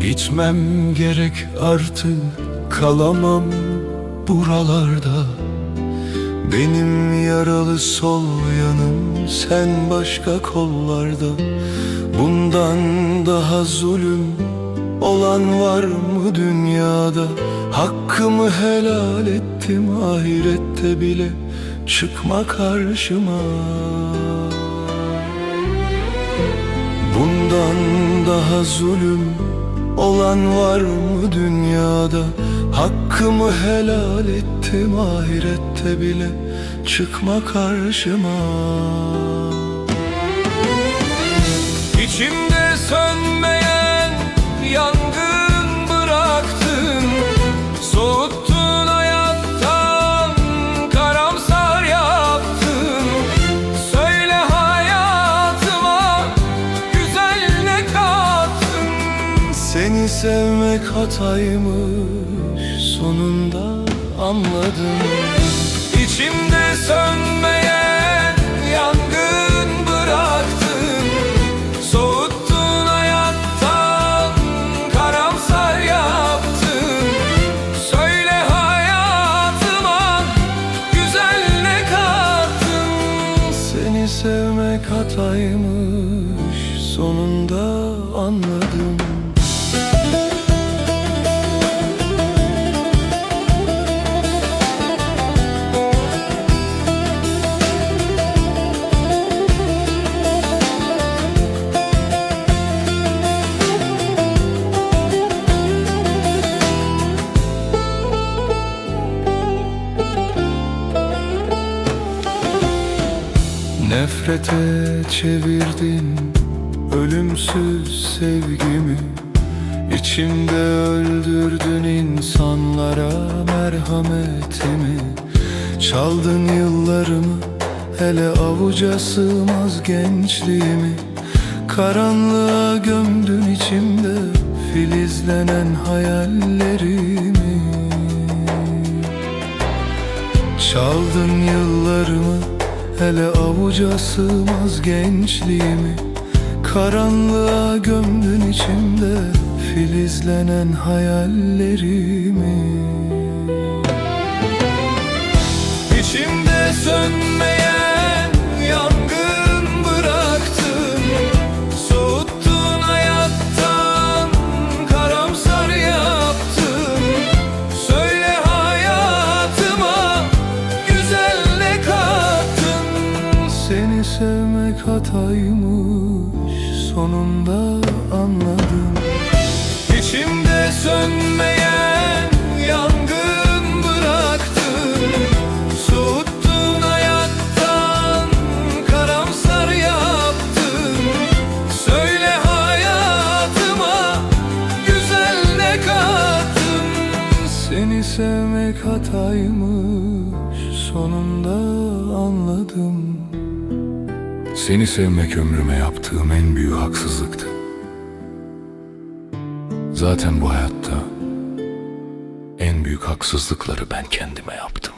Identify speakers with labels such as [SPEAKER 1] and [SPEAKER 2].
[SPEAKER 1] Gitmem gerek artık kalamam buralarda. Benim yaralı sol yanım sen başka kollarda. Bundan daha zulüm olan var mı dünyada? Hakkımı helal ettim ahirette bile çıkma karşıma. Bundan daha zulüm olan var mı dünyada? Hakkımı helal ettim ahirette bile. Çıkma karşıma. İçimde sönmeyen Seni sevmek hataymış. Sonunda anladım. İçimde sönmeyen yangın bıraktın. Soğuttun hayattan karamsar yaptın. Söyle hayatıma güzel ne kattın? Seni sevmek hataymış. Sonunda anladım Nefrete çevirdin ölümsüz sevgimi. İçimde öldürdün insanlara merhametimi. Çaldın yıllarımı hele avuca sığmaz gençliğimi. Karanlığa gömdün içimde filizlenen hayallerimi. Çaldın yıllarımı Hele avuca sığmaz gençliğimi. Karanlığa gömdün içimde Filizlenen hayallerimi. İçimde sönmeyen hataymış sonunda anladım. İçimde sönmeyen yangın bıraktın Soğuttun hayattan karamsar yaptın. Söyle hayatıma güzel ne kattın? Seni sevmek hataymış
[SPEAKER 2] Seni sevmek ömrüme yaptığım en büyük haksızlıktı. Zaten bu hayatta en büyük haksızlıkları ben kendime yaptım.